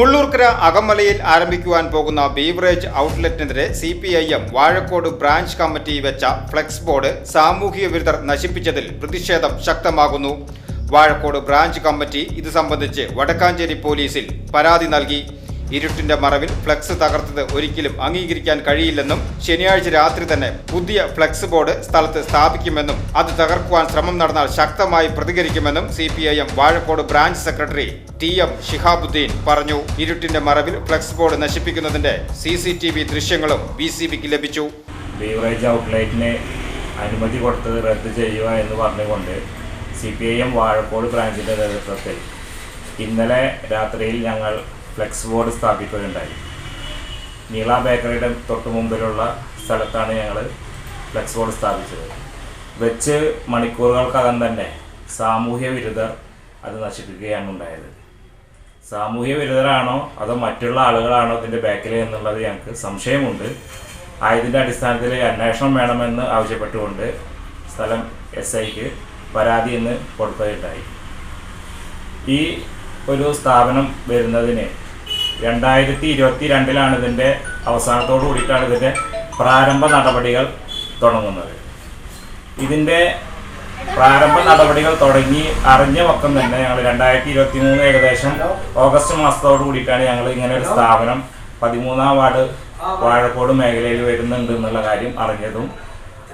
മുള്ളൂർക്കര അകമലയിൽ ആരംഭിക്കുവാൻ പോകുന്ന beverage ഔട്ട്ലെറ്റിനെതിരെ C P I M Vazhakkode branch committee വെച്ച ഫ്ലെക്സ് ബോർഡ് സാമൂഹിക വിരുദ്ധർ നശിപ്പിച്ചതിൽ പ്രതിഷേധം ശക്തമാകുന്നു. വാഴക്കോട് ബ്രാഞ്ച് കമ്മിറ്റി ഇത് സംബന്ധിച്ച് വടക്കാഞ്ചേരി പോലീസിൽ പരാതി നൽകി. ഇരുട്ടിന്റെ മറവിൽ ഫ്ലക്സ് തകർത്തത് ഒരിക്കലും അംഗീകരിക്കാൻ കഴിയില്ലെന്നും ശനിയാഴ്ച രാത്രി തന്നെ പുതിയ ഫ്ലക്സ് ബോർഡ് സ്ഥലത്ത് സ്ഥാപിക്കുമെന്നും അത് തകർക്കുവാൻ ശ്രമം നടന്നാൽ ശക്തമായി പ്രതികരിക്കുമെന്നും C Vazhakkode branch secretary T M Shihabuddin പറഞ്ഞു. ഇരുട്ടിന്റെ മറവിൽ ഫ്ലക്സ് ബോർഡ് നശിപ്പിക്കുന്നതിന്റെ സി സി ടി വി ദൃശ്യങ്ങളും ബി സി ബിക്ക് ലഭിച്ചു. അനുമതി കൊടുത്തത് റദ്ദ് ചെയ്യുക എന്ന് പറഞ്ഞുകൊണ്ട് C P I M Vazhakkode ബ്രാഞ്ചിന്റെ നേതൃത്വത്തിൽ ഇന്നലെ രാത്രിയിൽ ഞങ്ങൾ ഫ്ലെക്സ് ബോർഡ് സ്ഥാപിക്കുകയുണ്ടായി. നീള ബേക്കറിയുടെ തൊട്ട് മുമ്പിലുള്ള സ്ഥലത്താണ് ഞങ്ങൾ ഫ്ലെക്സ് ബോർഡ് സ്ഥാപിച്ചത്. വെച്ച് മണിക്കൂറുകൾക്കകം തന്നെ സാമൂഹ്യ വിരുദ്ധർ അത് നശിപ്പിക്കുകയാണ് ഉണ്ടായത്. സാമൂഹ്യ വിരുദ്ധരാണോ അതോ മറ്റുള്ള ആളുകളാണോ ഇതിന്റെ ബാക്കിൽ എന്നുള്ളത് ഞങ്ങൾക്ക് സംശയമുണ്ട്. ആയതിന്റെ അടിസ്ഥാനത്തിൽ അന്വേഷണം വേണമെന്ന് ആവശ്യപ്പെട്ടുകൊണ്ട് സ്ഥലം എസ് ഐക്ക് പരാതി ഇന്ന് കൊടുക്കുകയുണ്ടായി. ഈ ഒരു സ്ഥാപനം വരുന്നതിന്. രണ്ടായിരത്തി ഇരുപത്തി രണ്ടിലാണ് ഇതിന്റെ അവസാനത്തോടു കൂടിയിട്ടാണ് ഇതിന്റെ പ്രാരംഭ നടപടികൾ തുടങ്ങുന്നത്. ഇതിന്റെ പ്രാരംഭ നടപടികൾ തുടങ്ങി അറിഞ്ഞ പക്കം തന്നെ ഞങ്ങൾ രണ്ടായിരത്തി ഇരുപത്തി മൂന്ന് ഏകദേശം ഓഗസ്റ്റ് മാസത്തോടു കൂടിയിട്ടാണ് ഞങ്ങൾ ഇങ്ങനെ ഒരു സ്ഥാപനം പതിമൂന്നാം വാർഡ് വാഴക്കോട് മേഖലയിൽ വരുന്നുണ്ട് എന്നുള്ള കാര്യം അറിഞ്ഞതും.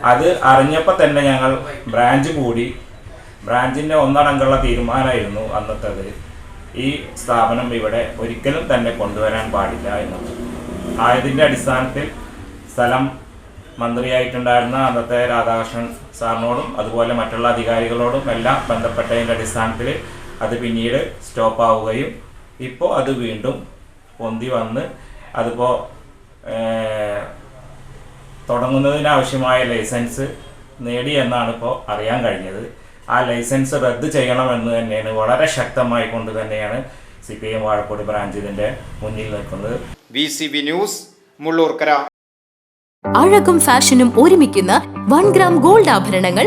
അത് അറിഞ്ഞപ്പോൾ തന്നെ ഞങ്ങൾ ബ്രാഞ്ച് കൂടി. ബ്രാഞ്ചിന്റെ ഒന്നടങ്കുള്ള തീരുമാനമായിരുന്നു അന്നത്തേത്. ഈ സ്ഥാപനം ഇവിടെ ഒരിക്കലും തന്നെ കൊണ്ടുവരാൻ പാടില്ല എന്നുള്ളത്. ആയതിന്റെ അടിസ്ഥാനത്തിൽ സ്ഥലം മന്ത്രിയായിട്ടുണ്ടായിരുന്ന അന്നത്തെ രാധാകൃഷ്ണൻ സാറിനോടും അതുപോലെ മറ്റുള്ള അധികാരികളോടും എല്ലാം ബന്ധപ്പെട്ടതിന്റെ അടിസ്ഥാനത്തിൽ അത് പിന്നീട് സ്റ്റോപ്പ് ആവുകയും ഇപ്പോൾ അത് വീണ്ടും പൊന്തി വന്ന് അതിപ്പോൾ തുടങ്ങുന്നതിനാവശ്യമായ ലൈസൻസ് നേടി എന്നാണ് ഇപ്പോൾ അറിയാൻ കഴിഞ്ഞത്. ആ ലൈസൻസ് റദ്ദ് ചെയ്യണമെന്ന് തന്നെയാണ് വളരെ ശക്തമായി കൊണ്ട് തന്നെയാണ് C P M Vazhakkode branch ഇതിന്റെ മുന്നിൽ നിൽക്കുന്നത്. V C B news Mullurkara. അഴകും ഫാഷനും ഒരുമിക്കുന്ന വൺ ഗ്രാം ഗോൾഡ് ആഭരണങ്ങൾ